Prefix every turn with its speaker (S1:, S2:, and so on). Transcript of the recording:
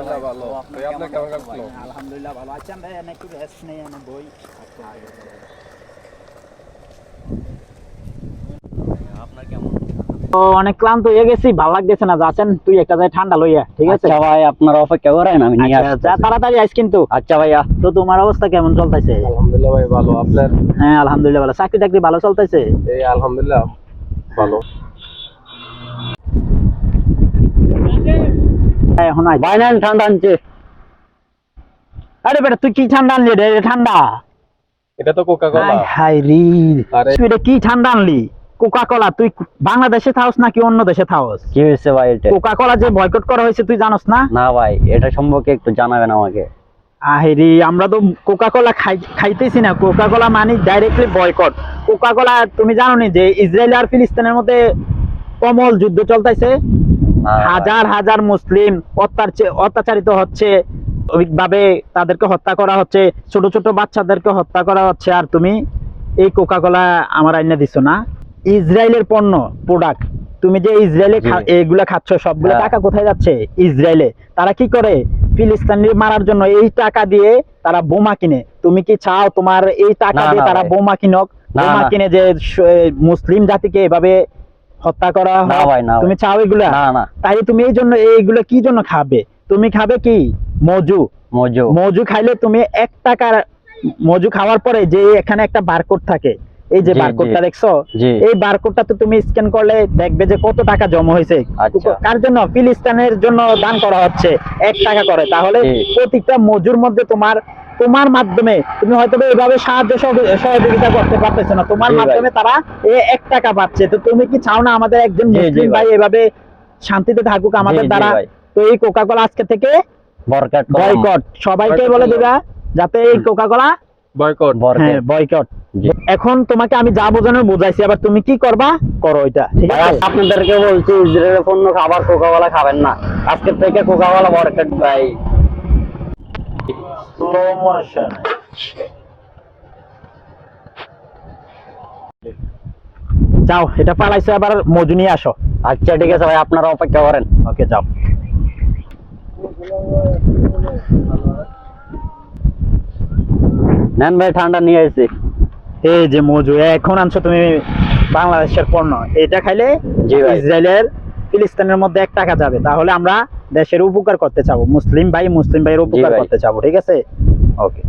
S1: আলহামদুলিল্লাহ ভালো।
S2: তো
S1: ভাই আপনার কেমন কাটলো
S2: আলহামদুলিল্লাহ ভালো। আছেন ভাই নাকি রেস্ট নেই এনে বই
S3: আপনার কেমন?
S2: অনেক ক্লান্ত হয়ে গেছি ভালো লাগতেছে না যাচ্ছেন? তুই একটা যায় ঠান্ডা লইয়া ঠিক আছে?
S3: আচ্ছা ভাই আপনারা অপেক্ষা করেন আমি নিয়ে
S2: আচ্ছা,
S3: আসছি
S2: তাড়াতাড়ি আইস কিন্তু।
S3: আচ্ছা ভাইয়া।
S2: তো তোমার অবস্থা কেমন চলতেছে?
S1: আলহামদুলিল্লাহ ভাই ভালো। আপনার?
S2: হ্যাঁ আলহামদুলিল্লাহ ভালো। চাকরি টাকরি ভালো চলতেছে?
S1: এই আলহামদুলিল্লাহ ভালো।
S2: এখন আয়।
S3: ভাই ঠান্ডা আনছে।
S2: আরে বেটা তুই কি ঠান্ডা আনলি রে? ঠান্ডা।
S1: এটা তো কোকা কোলা
S2: হাই হাই তুই এটা কি ঠান্ডা আনলি? কোকা কোলা তুই বাংলাদেশে থাকস নাকি অন্য দেশে থাকস
S3: কি হয়েছে ভাই এটা?
S2: কোকা কোলা যে বয়কট করা হয়েছে তুই জানোস না?
S3: না ভাই এটা সম্পর্কে একটু জানাবেন আমাকে।
S2: আহেরি আমরা তো কোকা কোলা খাইতেছি না। কোকা কোলা মানে ডাইরেক্টলি বয়কট কোকা কোলা তুমি জানো নি যে ইসরায়েল আর ফিলিস্তিনের মধ্যে কমল যুদ্ধ চলতেছে। হাজার হাজার মুসলিম অত্যাচারিত হচ্ছে। ভাবে তাদেরকে হত্যা করা হচ্ছে। ছোট ছোট বাচ্চাদেরকে হত্যা করা হচ্ছে। আর তুমি এই কোকা কোলা আমার আইনা দিচ্ছ না। ইসরায়েলের পণ্য প্রোডাক্ট তুমি যে ইসরায়েলে। এগুলা খাচ্ছ সবগুলো
S3: হ্যাঁ।
S2: টাকা কোথায় যাচ্ছে? ইসরায়েলে। তারা কি করে? ফিলিস্তিনি মারার জন্য এই টাকা দিয়ে তারা বোমা কিনে। তুমি কি চাও তোমার এই টাকা দিয়ে তারা বোমা কিনক? বোমা কিনে যে মুসলিম জাতিকে এভাবে হত্যা করা
S3: না ভাই, না
S2: তুমি চাও এগুলা?
S3: না না।
S2: তাই তুমি এই জন্য এইগুলো কি জন্য খাবে? তুমি খাবে কি? মজু।
S3: মজু।
S2: মজু খাইলে তুমি এক টাকার মজু খাওয়ার পরে যে এখানে একটা বারকোড থাকে এই যে বারকোডটা দেখছ? এই বারকোডটা তো তুমি স্ক্যান করলে দেখবে যে কত টাকা জমা হয়েছে।
S3: আচ্ছা।
S2: কার জন্য? ফিলিস্তিনের জন্য দান করা হচ্ছে। এক টাকা করে। তাহলে প্রতিটা মজুর মধ্যে তোমার তোমার মাধ্যমে তুমি হয়তো এইভাবে সাহায্য সহযোগিতা করতে পারতেছো না। তোমার মাধ্যমে তারা এক টাকা পাচ্ছে। তো তুমি কি চাও না আমাদের একজন মুসলিম ভাই। এভাবে শান্তিতে থাকুক আমাদের দ্বারা? তো এই কোকা কোলা আজকে থেকে বয়কট। সবাইকে বলে। দিবা যাতে এই কোকা কোলা
S1: বয়কট।
S2: হ্যাঁ বয়কট। এখন তোমাকে আমি যা বোঝানোর বুঝাইছি আবার তুমি কি করবা? করো এটা ঠিক
S3: ভাই,
S2: আছে?
S3: আপনাদেরকে বলছি ইসরায়েলের পণ্য খাবার কোকা কোলা খাবেন না। আজকের থেকে কোকা কোলা বরকাট ভাই।
S2: যাও এটা পালাইছো আবার মজু নিয়ে আসো।
S3: আচ্ছা ঠিক আছে ভাই আপনারা অপেক্ষা করেন।
S2: ওকে যাও।
S3: নেন ভাই ঠান্ডা নিয়ে এসেছি
S2: এই যে মজু এখন আনছো তুমি বাংলাদেশের পণ্য। এটা খাইলে। ইসরায়েলের ফিলিস্তিনের মধ্যে এক টাকা যাবে। তাহলে আমরা দেশের উপকার করতে চাবো। মুসলিম ভাই মুসলিম ভাইয়ের উপকার করতে চাবো ঠিক আছে? ওকে